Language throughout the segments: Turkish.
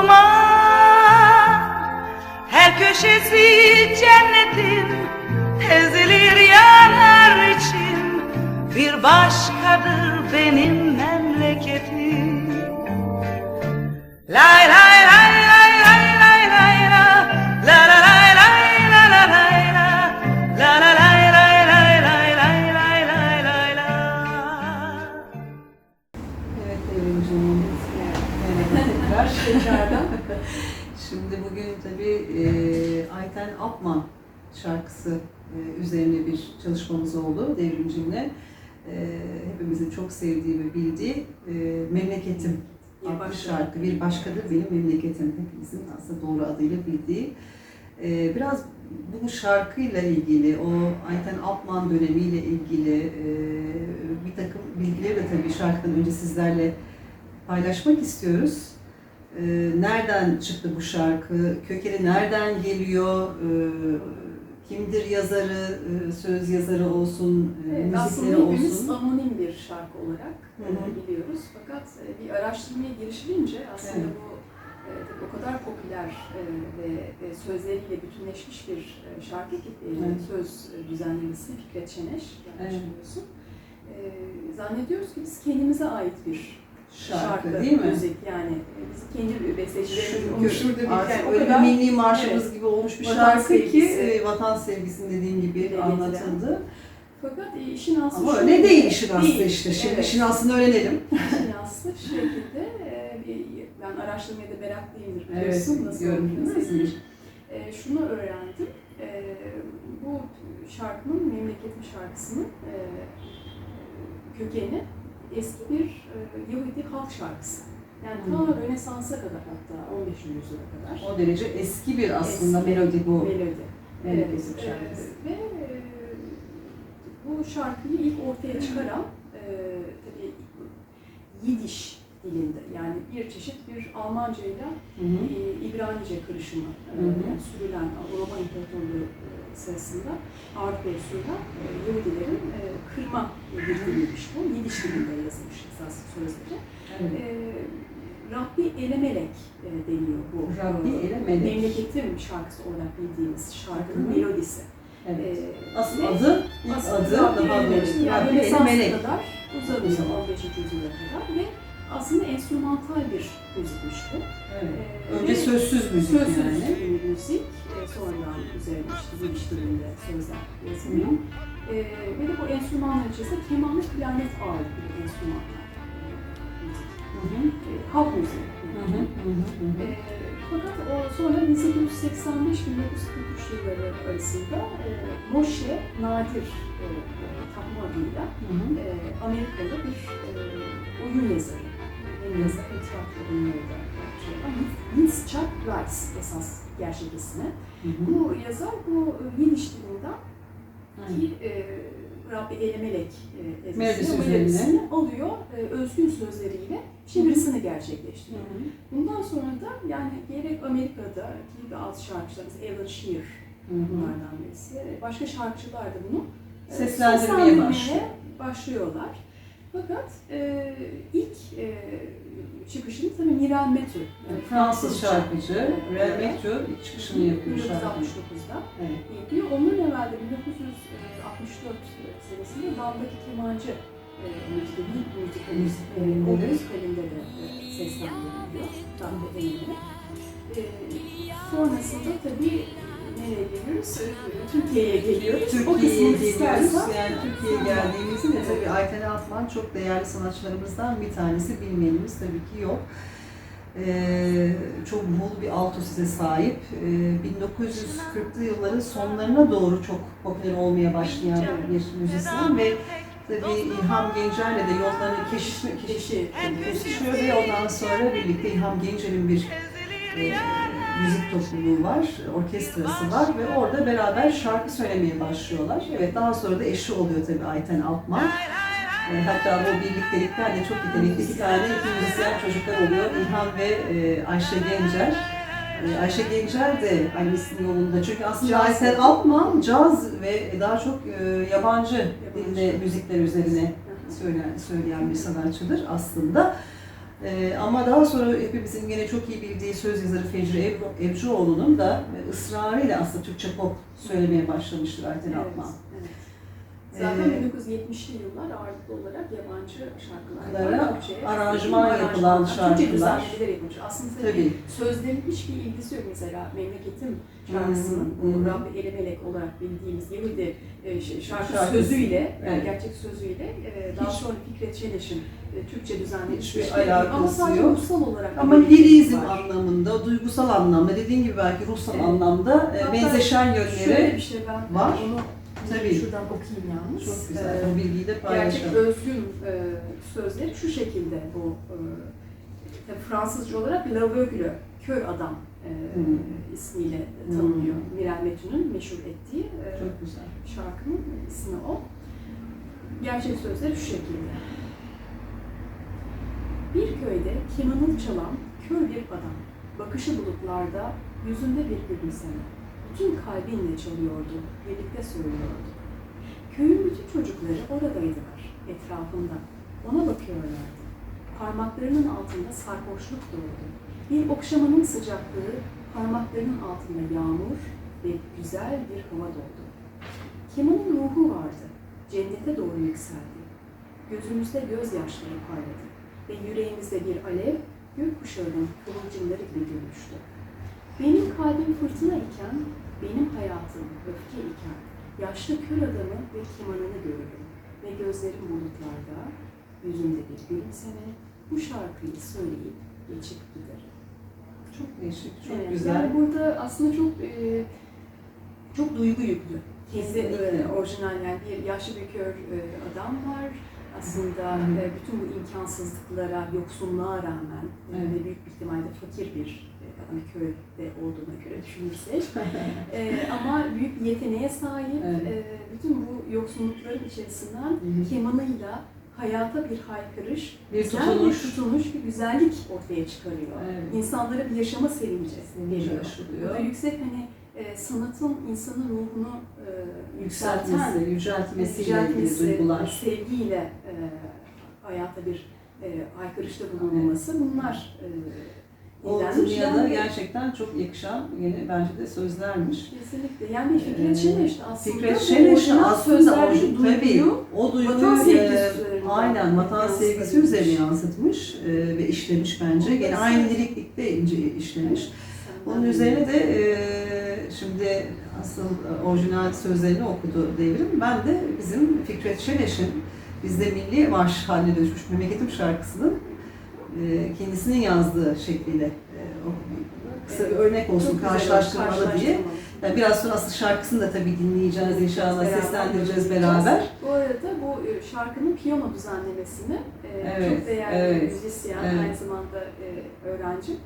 dostuma Her köşesi cennetin Ezilir yanar için Bir başkadır benim memleketim. Lay lay Ayten Apman şarkısı e, üzerine bir çalışmamız oldu devrimcimle. E, hepimizin çok sevdiği ve bildiği e, Memleketim adlı şarkı. Bir başkadır benim memleketim. Hepimizin aslında doğru adıyla bildiği. Biraz bu şarkıyla ilgili, o Ayten Apman dönemiyle ilgili bir takım bilgileri de tabii şarkıdan önce sizlerle paylaşmak istiyoruz. E, nereden çıktı bu şarkı? Kökeni nereden geliyor? E, kimdir yazarı? E, söz yazarı olsun, e, Evet, müzikleri aslında olsun. anonim bir şarkı olarak Hı hı. biliyoruz. Fakat e, bir araştırmaya girişilince aslında Evet. bu e, o kadar popüler e, ve, ve sözleriyle bütünleşmiş bir e, şarkı ki e, Evet. söz düzenlemesi Fikret Çeneş, yanlış Evet. biliyorsun. E, zannediyoruz ki biz kendimize ait bir Şarkı, şarkı, değil mi? müzik yani biz kendi bestecilerimiz bir artık yani o öyle kadar milli marşımız Evet. gibi olmuş bir şarkı ki sevgisi. e, vatan sevgisini dediğim gibi Dile anlatıldı. fakat e, işin aslı Ama şu- öyle değil işin aslı Değil, işte. Şimdi evet. işin aslını öğrenelim. Finanslı bir şekilde e, ben araştırmaya da meraklıyımdır Evet, biliyorsun nasıl biliyorum, olduğunu? E, şunu öğrendim. E, bu şarkının, memleketim şarkısının e, kökeni eski bir e, Yahudi halk şarkısı. Yani ta Hmm. Rönesans'a kadar hatta 15. yüzyıla kadar. O derece eski bir aslında Eski melodi bu. Melodi. Memleketim Evet, şarkısı. ve e, bu şarkıyı ilk ortaya çıkaran e, tabii Yidiş dilinde yani bir çeşit bir Almanca ile e, İbranice karışımı e, yani sürülen Roma İmparatorluğu e, sırasında Avrupa'ya sürülen e, Yahudilerin e, kırma bir diliymiş bu. Yidiş dilinde yazılmış esas sözleri. Evet. E, Rabbi Elemelek e, deniyor bu. Rabbi e, Elemelek. Memleketim şarkısı olarak bildiğimiz şarkının Hı hı. melodisi. Evet. Asıl adı, ilk asıl adı Rabbi daha Elemelek. doğrusu Yani Rabbi Rönesans'a Elemelek. kadar uzadı Hı. 15. yüzyıla kadar ve aslında enstrümantal bir müzikmiş bu. Evet. E, Önce sözsüz müzik sözsüz yani. bir müzik. E, sonradan üzerine işte dilinde sözler yazılıyor. hı. E, ve de bu enstrümanlar içerisinde keman ve klarnet ağırlıklı bir enstrümanlar. e. Hı hı. E, halk müziği. Hı hı. Hı hı. Hı hı. E, fakat o sonra 1885-1943 yılları arasında e, Moshe Nadir e, e, takma adıyla Hı hı. e, Amerikalı bir e, oyun yazarı, tiyatro oyunları da şey yapan Yitzhak Rice esas gerçek ismi. Hı hı. Bu yazar bu e, Yiddiş dilinden ki e, Rabbi Elemelek e, melodisini alıyor, e, özgün sözleriyle çevirisini gerçekleştiriyor. Hı hı. Bundan sonra da yani gerek Amerika'da ki bazı şarkıcılar, mesela Alan hı. bunlardan birisi, başka şarkıcılar da bunu e, Seslendirmeye seslendirmeye başlıyor. başlıyorlar. Fakat e, ilk e, çıkışını tabii Miral Metü, yani Fransız şarkıcı Evet. Relmetio ilk çıkışını yapıyor şarkının. 1969'da Evet. yapıyor. Ondan evvel de 1964 senesinde Van'daki kemancı e, müzikte, büyük müzikte, Müzikalinde de. e, seslendiriliyor. Rabbe Eylül'e. E, sonrasında tabii nereye geliyoruz? Türkiye'ye geliyoruz. o Türkiye'ye kısmını geliyoruz. istersen Yani Türkiye'ye geldiğimizde de tabii Ayten Altman çok değerli sanatçılarımızdan bir tanesi. Bilmeyenimiz tabii ki yok. Ee, çok bol bir alto size sahip. Ee, 1940'lı yılların sonlarına doğru çok popüler olmaya başlayan bir müzisyen ve tabii İlham Gencer'le de yollarını keşişme, keşişi, kesişiyor ve ondan sonra birlikte İlham Gencer'in bir e, müzik topluluğu var, orkestrası var ve orada beraber şarkı söylemeye başlıyorlar. Evet daha sonra da eşi oluyor tabii Ayten Altman. E, hatta bu birliktelikten de çok yetenekli iki tane müzisyen çocuklar oluyor. İlhan ve e, Ayşe Gencer. e, Ayşe Gencer de annesinin yolunda. Çünkü aslında Caz Ayten. Altman caz ve daha çok e, yabancı Yabancı. dilde müzikler üzerine söyleyen, söyleyen bir sanatçıdır aslında. Ee, ama daha sonra hepimizin gene çok iyi bildiği söz yazarı Fecri Evcioğlu'nun da e, ısrarıyla aslında Türkçe pop söylemeye başlamıştır Ayten Evet, Altman. Zaten Ee, 1970'li yıllar ağırlıklı olarak yabancı şarkılar Şarkılara aranjman yapılan Türkçe şarkılar. düzenlemeler yapılmış. Aslında tabii, sözlerin hiçbir ilgisi yok mesela Memleketim şarkısının bu Rabbi Eli Melek olarak bildiğimiz Yahudi e, şarkı Şarkısı. sözüyle, yani Evet. gerçek sözüyle e, daha sonra Fikret Çeleş'in e, Türkçe düzenlemiş Hiçbir bir- ama alakası sadece yok. ruhsal olarak Ama lirizm var. anlamında, duygusal anlamda, dediğin gibi belki ruhsal Evet. anlamda e, Hatta benzeşen Şöyle yönleri bir şey ben var. onu Tabii. şuradan okuyayım yalnız. çok güzel. Ee, O bilgiyi de Gerçek paylaşalım. özgün e, sözleri şu şekilde bu e, Fransızca olarak L'aveugle, kör adam e, Hmm. ismiyle Hmm. tanınıyor. Mirel Metün'ün meşhur ettiği e, Çok güzel. şarkının ismi o. Gerçek sözleri şu şekilde. Bir köyde kemanını çalan kör bir adam. Bakışı bulutlarda, yüzünde bir gülümseme. Bütün kalbinle çalıyordu, birlikte söylüyordu. Köyün bütün çocukları oradaydılar, etrafında. Ona bakıyorlardı. Parmaklarının altında sarhoşluk doğdu. Bir okşamanın sıcaklığı, parmaklarının altında yağmur ve güzel bir hava doldu. Kemanın ruhu vardı, cennete doğru yükseldi. Gözümüzde gözyaşları parladı ve yüreğimizde bir alev gökkuşağının kıvılcımları gibi gülmüştü. Benim kalbim fırtına iken, benim hayatım öfke iken, yaşlı kör adamı ve kemanını görürüm ve gözlerim bulutlarda, yüzümde bir gülümseme, bu şarkıyı söyleyip geçip giderim. Çok değişik, çok Evet, güzel. Yani burada aslında çok e, çok duygu yüklü. Kesinlikle. e, orijinal yani bir yaşlı bir kör e, adam var. Aslında e, bütün bu imkansızlıklara, yoksunluğa rağmen Evet. ve büyük bir ihtimalle fakir bir e, hani köyde olduğuna göre düşünürsek e, ama büyük bir yeteneğe sahip Evet. e, bütün bu yoksunlukların içerisinden Hı hı. kemanıyla hayata bir haykırış, Bir güzel tutunuş. bir tutunuş, bir güzellik ortaya çıkarıyor. Evet. İnsanlara bir yaşama sevinci veriyor. yüksek hani e, sanatın insanın ruhunu e, yükselten, Yükseltmesi, yüceltmesiyle ilgili yüceltmesi, duygular. sevgiyle e, hayata bir e, aykırışta bulunması bunlar e, O izlenmiş. tınıya da Yani gerçekten çok yakışan yeni bence de sözlermiş. Kesinlikle. Yani bir Ee, Fikret Şeneş de aslında Fikret Şeneş'in orijinal aslında o, tabii, o duyguyu vatan e, sevgisi üzerinden aynen vatan sevgisi üzerine yansıtmış e, ve işlemiş bence. Gene aynı deliklikte ince işlemiş. Onun üzerine de e, şimdi asıl e, orijinal sözlerini okudu devrim. Ben de bizim Fikret Şeneş'in bizde milli marş haline dönüşmüş Memleketim şarkısının e, kendisinin yazdığı şekliyle e, kısa bir örnek olsun Çok güzel, karşılaştırmalı diye. karşılaştırmalı. Yani biraz sonra asıl şarkısını da tabii dinleyeceğiz inşallah, Beraber seslendireceğiz beraber. Bu arada bu şarkının piyano düzenlemesini Evet, çok değerli evet, müzisyen, evet. aynı zamanda öğrenci e,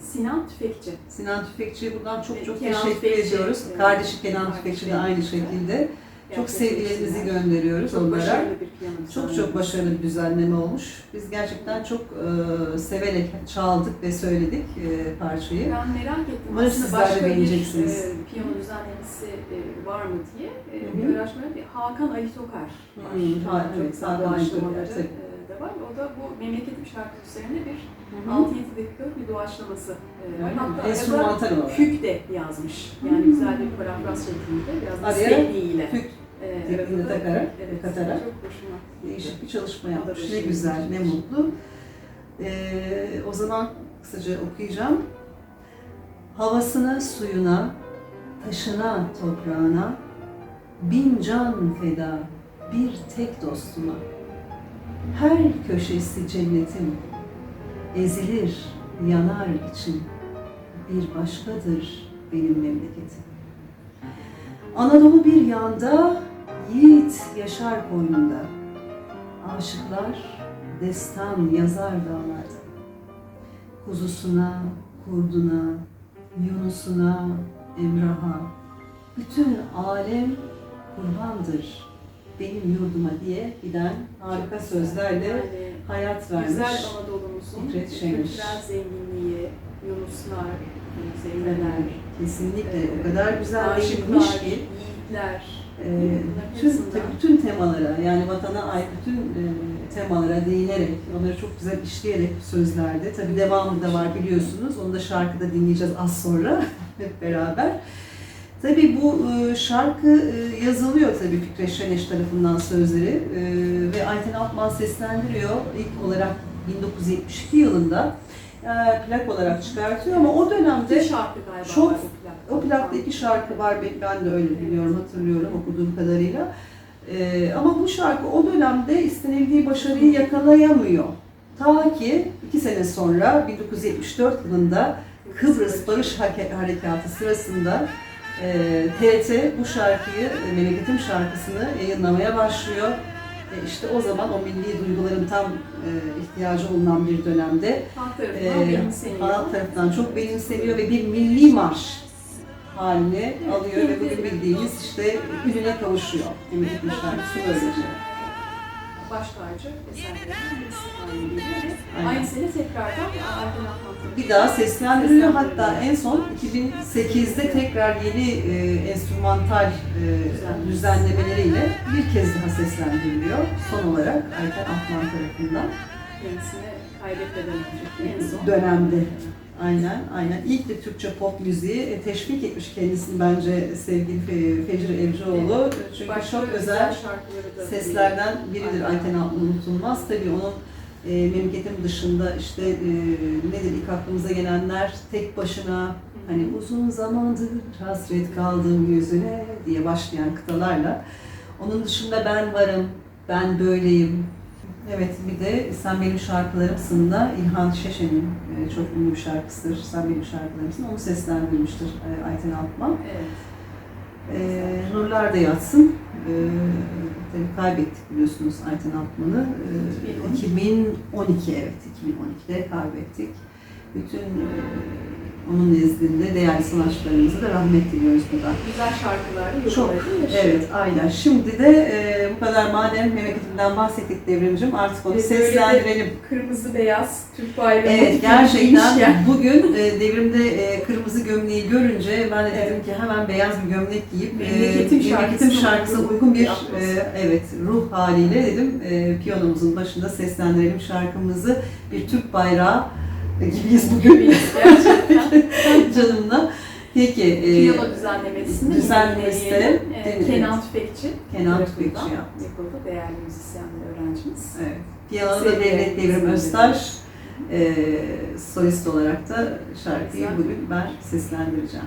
Sinan Tüfekçi. Sinan Tüfekçi'ye buradan çok çok Kenan teşekkür Tüfekçi, ediyoruz. evet. Kardeşi Kenan Tüfekçi de aynı şekilde. Çok sevgilerimizi gönderiyoruz Çok onlara. başarılı bir piyano Çok çok başarılı bir düzenleme olmuş. Biz gerçekten çok e, severek çaldık ve söyledik e, parçayı. Ben merak ettim Umarım sizler de başka bir beğeneceksiniz. e, piyano düzenlemesi e, var mı diye e, bir araştırma. Hakan Ali Tokar var. Hı, ha, evet, Hakan Ali Tokar, e, var. O da bu memleketim şarkısı üzerine bir Hı hı. 6-7 dakikalık bir doğaçlaması e. Öyle? Hatta arada Enstrümantal olarak. Füg de yazmış. Yani güzel bir parafraz şeklinde. Biraz da sevgiyle. Füg e, tekniğini arada takarak, evet, katarak. Çok hoşuma. Değişik bir çalışma yapmış. Ne güzel, ne mutlu. Ee, o zaman kısaca okuyacağım. Havasına, suyuna, taşına, toprağına, bin can feda bir tek dostuma. Her köşesi cennetin, ezilir, yanar için. Bir başkadır benim memleketim. Anadolu bir yanda, yiğit yaşar koynunda. Aşıklar destan yazar dağlarda. Kuzusuna, kurduna, Yunus'una, Emrah'a, bütün alem kurbandır benim yurduma diye giden harika sözlerle Yani hayat vermiş. Güzel Anadolu'muzun kültürel zenginliği, Yunuslar, sevmeler, Kesinlikle. Ee, o kadar güzel aşıklar, değinmiş ki. yiğitler. e, Bunların tüm, bütün temalara yani vatana ait bütün e, temalara değinerek, onları çok güzel işleyerek sözlerde. Tabii devamı da var biliyorsunuz. Onu da şarkıda dinleyeceğiz az sonra hep beraber. Tabii bu e, şarkı e, yazılıyor tabii Fikret Şeneş tarafından sözleri e, ve Ayten Altman seslendiriyor. İlk olarak 1972 yılında e, plak olarak çıkartıyor ama o dönemde şarkı galiba çok- var o plakta. o plakta iki şarkı var, ben- de öyle biliyorum, hatırlıyorum okuduğum kadarıyla. Ama bu şarkı o dönemde istenildiği başarıyı yakalayamıyor. Ta ki iki sene sonra 1974 yılında Kıbrıs Barış Harekatı sırasında e, TRT bu şarkıyı, e, Memleketim şarkısını yayınlamaya başlıyor. E, işte o zaman o milli duyguların tam e, ihtiyacı olunan bir dönemde Halk tarafından e, benimseniyor. halk tarafından çok benimseniyor ve bir milli marş haline alıyor ve bugün bildiğimiz işte ününe kavuşuyor. Memleketim şarkısı böyle. Baş tacı eserlerinden birisi haline geliyor ve aynı sene tekrardan Akman Bir daha seslendiriliyor. Hatta en son 2008'de tekrar yeni e, enstrümantal e, düzenlemeleriyle bir kez daha seslendiriliyor. Son olarak Ayten Akman tarafından. kendisini Dönemde. Aynen, aynen. İlk de Türkçe pop müziği e, teşvik etmiş kendisini bence sevgili Fe- Fecri Evcioğlu. Çünkü Başka çok özel seslerden biridir. Ayten Altman unutulmaz. Tabii onun e, memleketim dışında işte e, nedir ilk aklımıza gelenler tek başına hani uzun zamandır hasret kaldım yüzüne diye başlayan kıtalarla. Onun dışında ben varım, ben böyleyim. Evet bir de Sen Benim Şarkılarımsın da İlhan Şeşen'in e, çok ünlü bir şarkısıdır. Sen Benim Şarkılarımsın. Onu seslendirmiştir e, Ayten Altman. Evet. Ee, nurlar da yatsın. Ee, tabii kaybettik biliyorsunuz Ayten Altman'ı. Ee, 2012 evet 2012'de kaybettik. Bütün e, onun nezdinde değerli sanatçılarımıza da rahmet diliyoruz buradan. Güzel şarkılarla Çok. Evet aynen. Şimdi de e, bu kadar madem memleketimden bahsettik devrimcim artık onu Ve seslendirelim. Kırmızı beyaz Türk bayrağı. Evet gerçekten bugün e, devrimde e, kırmızı gömleği görünce ben de dedim Evet. ki hemen beyaz bir gömlek giyip e, Memleketim memleketim şarkısına uygun bir e, evet ruh haliyle dedim e, piyanomuzun başında seslendirelim şarkımızı bir Türk bayrağı gibiyiz bugün canımla. Peki e, Piyano düzenlemesinde düzenlemesi de dinleyelim. Kenan Tüfekçi. Kenan Tüfekçi yaptı. Yapıldı. Değerli müzisyen ve öğrencimiz. Evet. Piyanoda Sevgili Devlet Devrim. Öztaş, e, solist olarak da şarkıyı Güzel. bugün ben seslendireceğim.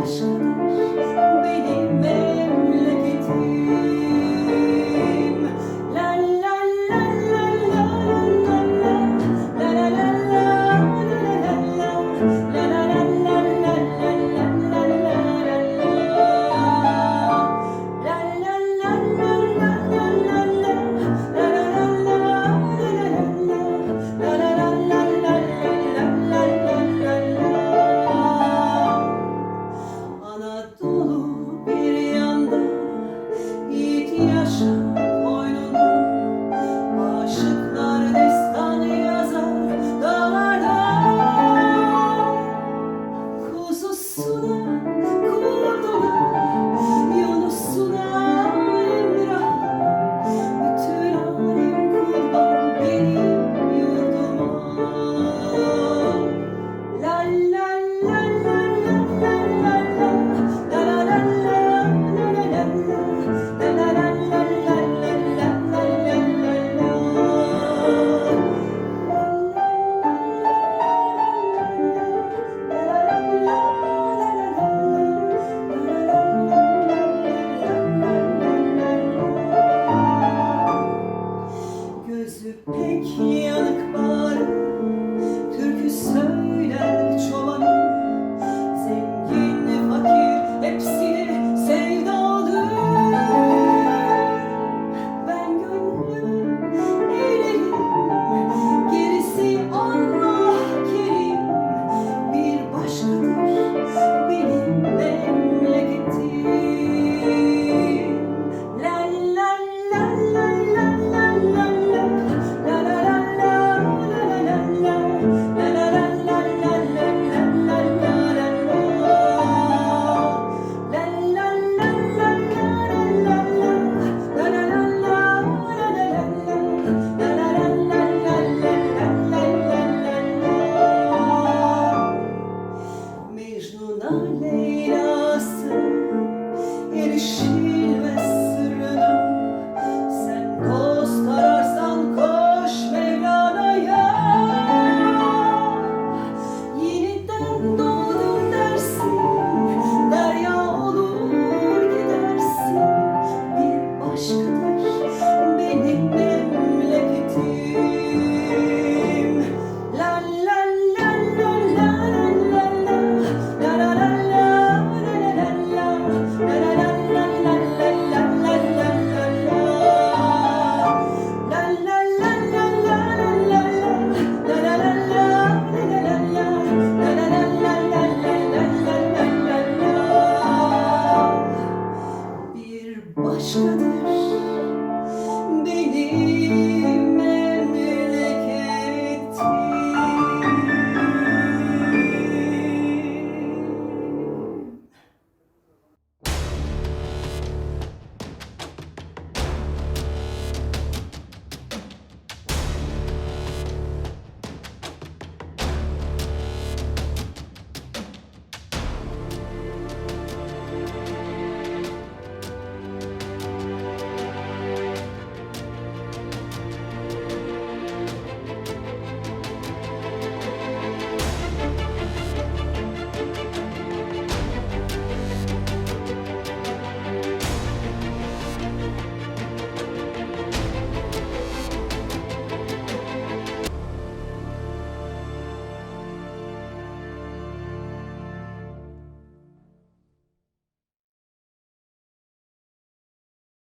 Christmas.